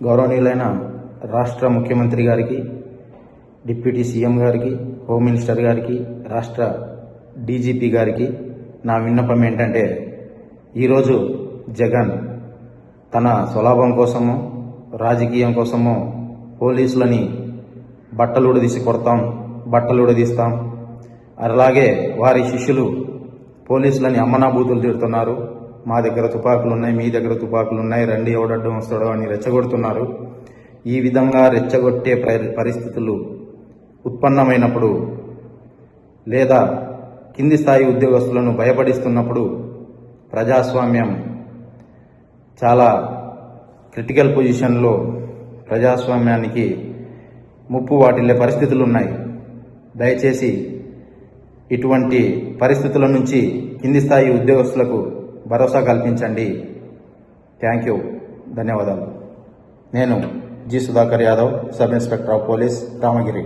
గౌరవనీయులైన రాష్ట్ర ముఖ్యమంత్రి గారికి డిప్యూటీ సీఎం గారికి హోమ్ మినిస్టర్ గారికి రాష్ట్ర డీజీపీ గారికి నా విన్నపం ఏంటంటే ఈరోజు జగన్ తన స్వలాభం కోసము రాజకీయం కోసము పోలీసులని బట్టలు ఉడదీసి కొడతాం బట్టలు ఉడదీస్తాం అలాగే వారి శిష్యులు పోలీసులని అమ్మనాభూతులు తిడుతున్నారు. మా దగ్గర తుపాకులు ఉన్నాయి మీ దగ్గర తుపాకులు ఉన్నాయి రండి ఎవడడ్డం వస్తాడో అని రెచ్చగొడుతున్నారు. ఈ విధంగా రెచ్చగొట్టే పరిస్థితులు ఉత్పన్నమైనప్పుడు లేదా కింది స్థాయి ఉద్యోగస్తులను భయపడిస్తున్నప్పుడు ప్రజాస్వామ్యం చాలా క్రిటికల్ పొజిషన్లో ప్రజాస్వామ్యానికి ముప్పు వాటిల్లే పరిస్థితులు ఉన్నాయి దయచేసి ఇటువంటి పరిస్థితుల నుంచి కింది స్థాయి ఉద్యోగస్తులకు భరోసా కల్పించండి. థ్యాంక్ యూ ధన్యవాదాలు. నేను G Sudhakar Yadav sub inspector of police Ramagiri.